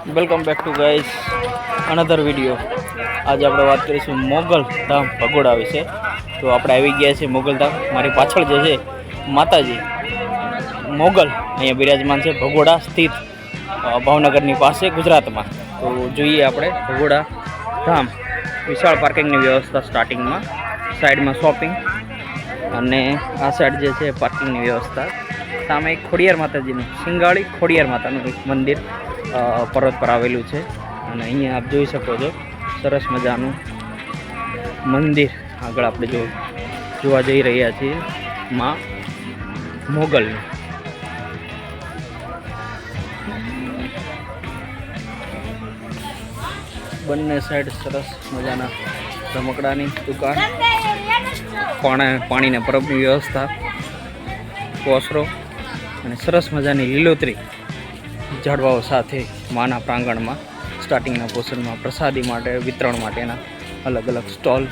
Welcome back to guys another video આજે આપણે વાત કરીશું મોગલ ધામ ભગોડા વિશે. તો આપણે આવી ગયા છીએ મોગલ ધામ. મારી પાછળ જે છે માતાજી. મોગલ અહીંયા બિરાજમાન છે, ભગોડા સ્થિત ભાવનગરની પાસે ગુજરાતમાં. તો જોઈએ આપણે ભગોડા ધામ. વિશાળ પાર્કિંગની વ્યવસ્થા સ્ટાર્ટિંગમાં સાઈડમાં શોપિંગ અને આ સાઈડ જે છે પાર્કિંગની વ્યવસ્થા. સામે ખોડિયાર માતાજીનું, સિંગાળી ખોડિયાર માતાનું એક મંદિર. પર્વત પર આવેલું છે. અને અહીંયા આપ જોઈ શકો છો, સરસ મજાનું મંદિર આગળ આપણે જો જોવા જઈ રહ્યા છીએ, માં મોગલનું બંને સાઈડ સરસ મજાના રમકડાની દુકાન. પાણી, પાણીના પરબની વ્યવસ્થા, કોસરો અને સરસ મજાની લીલોતરી. ઝાડવાઓ સાથે માના પ્રાંગણમાં સ્ટાર્ટિંગના પોર્શનમાં પ્રસાદી માટે, વિતરણ માટેના અલગ અલગ સ્ટોલ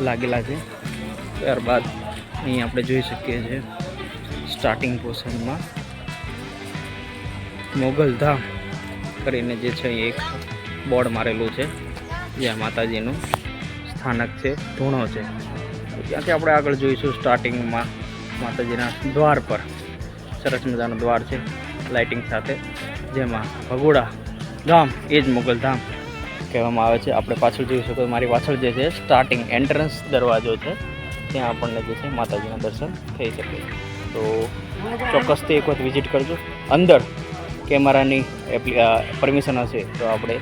લાગેલા છે. ત્યારબાદ અહીં આપણે જોઈ શકીએ છીએ સ્ટાર્ટિંગ પોર્શનમાં મોગલધામ કરીને જે છે અહીં એક બોર્ડ મારેલું છે, જ્યાં માતાજીનું સ્થાનક છે, ધૂણો છે. ત્યાંથી આપણે આગળ જોઈશું સ્ટાર્ટિંગમાં માતાજીના દ્વાર પર. સરસ મજાનું દ્વાર છે. લાઇટિંગ સાથે, જેમાં ભગોડા ધામ એ જ મુગલ ધામ કહેવામાં આવે છે. આપણે પાછળ જોઈ શકો, મારી પાછળ જે છે સ્ટાર્ટિંગ એન્ટ્રન્સ દરવાજો છે. ત્યાં આપણને જે છે, માતાજીના દર્શન થઈ શકે તો ચોક્કસથી એક વખત વિઝિટ કરજો. અંદર કેમેરાની એપ્લી પરમિશન હશે, તો આપણે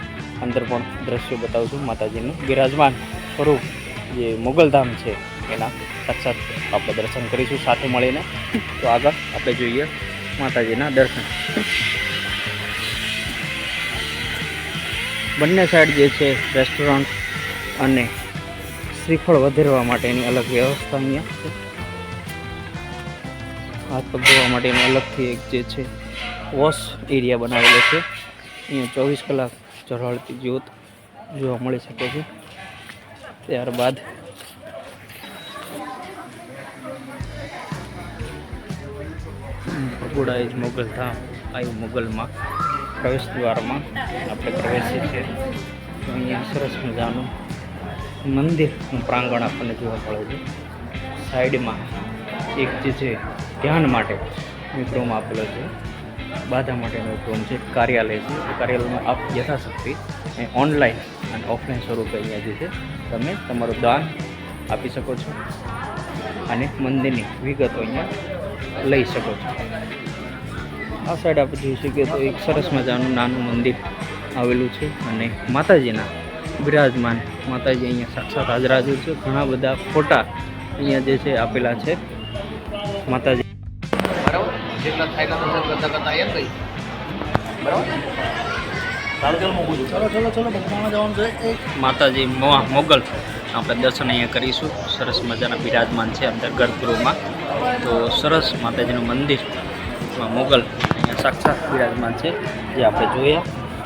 અંદર પણ દ્રશ્યો બતાવશું. માતાજીનું બિરાજમાન સ્વરૂપ જે મુગલધામ છે, એના સાક્ષાત આપણે દર્શન કરીશું સાથે મળીને. તો આગળ આપણે જોઈએ માતાજીના દર્શન. બંને સાઈડ જે છે રેસ્ટોરન્ટ અને શ્રીફળ વધારવા માટેની અલગ વ્યવસ્થા અહીંયા છે. હાથ પગ ધોવા માટેની અલગથી એક જે છે વોશ એરિયા બનાવેલો છે. અહીંયા ચોવીસ કલાક ઝળહળતી જ્યોત જોવા મળી શકે છે. ત્યારબાદ એ જ મોગલ ધામ આવ્યું મોગલમાં, પ્રવેશ દ્વારમાં આપણે પ્રવેશીએ છીએ. અહીંયા સરસ મજાનું મંદિરનું પ્રાંગણ આપણને જોવા મળે છે. સાઈડમાં એક જે છે, ધ્યાન માટે મિત્રોમાં આપેલો છે. બાધા માટેનો એક રૂમ છે, કાર્યાલય છે. એ કાર્યાલયમાં આપ યથાશક્તિ ઓનલાઈન અને ઓફલાઈન સ્વરૂપે અહીંયા જે છે, તમે તમારું દાન આપી શકો છો. અને મંદિરની વિગતો અહીંયા લઈ શકો છો. આ સાઈડ આપણે જોઈ શકીએ તો એક સરસ મજાનું નાનું મંદિર આવેલું છે અને માતાજીના બિરાજમાન. માતાજી અહીંયા સાક્ષાત હાજર હાજર છે. ઘણા બધા ફોટા અહીંયા જે છે આપેલા છે. માતાજી. બરાબર? જેટલા થાય બરાબર? ચલો માતાજી મોગલ. આપણે દર્શન અહીંયા કરીશું. સરસ મજાના બિરાજમાન છે અંદર ગર્ભગૃહમાં. તો સરસ માતાજીનું મંદિર મોગલ અહીંયા સાક્ષાત બિરાજમાન છે, જે આપણે જોયા.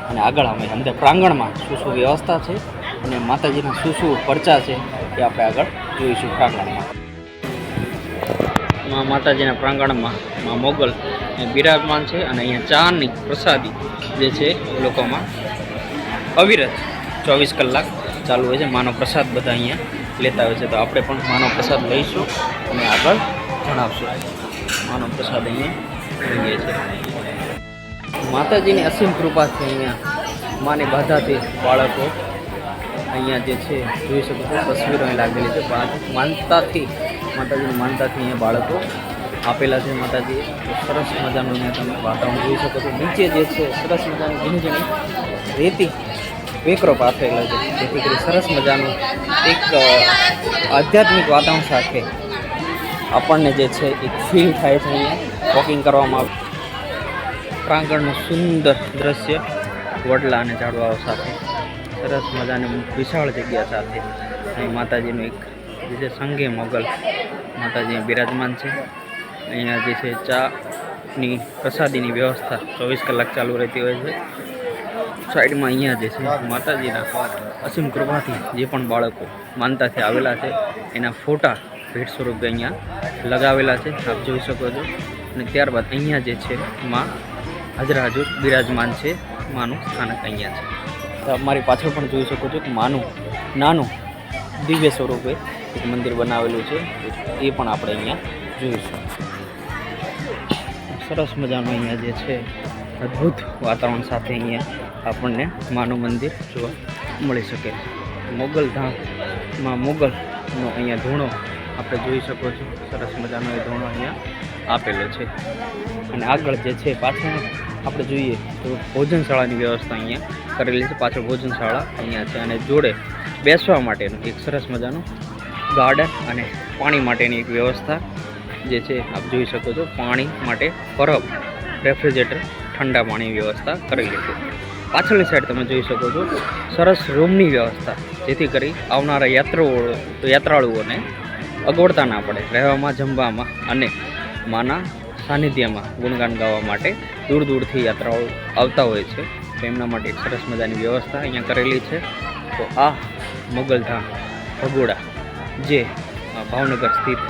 અને આગળ અમે અંદર પ્રાંગણમાં શું શું વ્યવસ્થા છે અને માતાજીના શું શું પરચા છે એ આપણે આગળ જોઈશું પ્રાંગણમાં. માતાજીના પ્રાંગણમાં મોગલ બિરાજમાન છે અને અહીંયા ચાની પ્રસાદી જે છે લોકોમાં અવિરત ચોવીસ કલાક ચાલુ હોય છે. માનો પ્રસાદ બધા અહીંયા લેતા હોય છે. તો આપણે પણ માનો પ્રસાદ લઈશું અને આગળ જણાવશું. માનો પ્રસાદ અહીંયા લઈએ છીએ માતાજીની અસીમ કૃપાથી અહીંયા માની બાધાથી બાળકો અહીંયા જે છે, જોઈ શકો છો તસવીરો લાગેલી છે. માનતાથી, માતાજીની માનતાથી અહીંયા બાળકો આપેલા છે માતાજીએ સરસ મજાનું અહીંયા તમે વાતાવરણ જોઈ શકો છો. નીચે જે છે, સરસ મજાની ઝીણી ઝીણી રેતી વેકરો પાથરેલો છે. જેથી કરી સરસ મજાનું એક આધ્યાત્મિક વાતાવરણ સાથે આપણને જે છે, એક ફીલ થાય છે અહીંયા. વોકિંગ કરવામાં આવે. પ્રાંગણનું સુંદર દ્રશ્ય વડલા અને ઝાડવાઓ સાથે. સરસ મજાની વિશાળ જગ્યા સાથે અહીં માતાજીનું એક, જે છે, સંગે મોગલ માતાજી બિરાજમાન છે. અહીંયા જે છે ચાની પ્રસાદીની વ્યવસ્થા ચોવીસ કલાક ચાલુ રહેતી હોય છે. સાઈડમાં અહીંયા જે છે માતાજીના અસીમ કૃપાથી જે પણ બાળકો માનતાથી આવેલા છે, એના ફોટા ભેટ સ્વરૂપે અહીંયા લગાવેલા છે. આપ જોઈ શકો છો. અને ત્યારબાદ અહીંયા જે છે માં હાજરા હાજર બિરાજમાન છે. માનું સ્થાનક અહીંયા છે. તો મારી પાછળ પણ જોઈ શકો છો કે માનું નાનું દિવ્ય સ્વરૂપે એક મંદિર બનાવેલું છે. એ પણ આપણે અહીંયા જોઈશું સરસ મજાનું અહીંયા જે છે, અદ્ભુત વાતાવરણ સાથે અહીંયા આપણને માનું મંદિર જોવા મળી શકે. મોગલ ધામમાં મોગલનો અહીંયા ધૂણો આપણે જોઈ શકો છો. સરસ મજાનો એ ધૂણો અહીંયા આપેલો છે. અને આગળ જે છે, પાછળ આપણે જોઈએ તો ભોજનશાળાની વ્યવસ્થા અહીંયા કરેલી છે. પાછળ ભોજનશાળા અહીંયા છે અને જોડે બેસવા માટેનું એક સરસ મજાનું ગાર્ડન અને પાણી માટેની એક વ્યવસ્થા જે છે, આપ જોઈ શકો છો, પાણી માટે પરબ રેફ્રિજરેટર, ઠંડા પાણીની વ્યવસ્થા કરેલી છે પાછળની સાઈડ તમે જોઈ શકો છો, સરસ રૂમની વ્યવસ્થા, જેથી કરી આવનારા યાત્રાળુઓ, યાત્રાળુઓને અગવડતા ના પડે. રહેવામાં, જમવામાં અને માના સાનિધ્યમાં ગુણગાન ગાવા માટે દૂર દૂરથી યાત્રાઓ આવતા હોય છે. તો એમના માટે સરસ મજાની વ્યવસ્થા અહીંયા કરેલી છે. તો આ મોગલધામ ભગોડા, જે ભાવનગર સ્થિત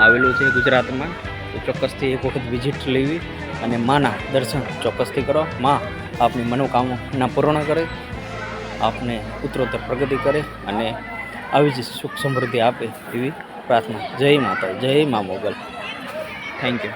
આવેલું છે ગુજરાતમાં. તો ચોક્કસથી એક વખત વિઝિટ લેવી અને માના દર્શન ચોક્કસથી કરો. માં, આપની મનોકામના પૂર્ણ કરે. આપને ઉત્તરોત્તર પ્રગતિ કરે અને આવી જ સુખ સમૃદ્ધિ આપે એવી પ્રાર્થના. જય માતા જય મા મોગલ. Thank you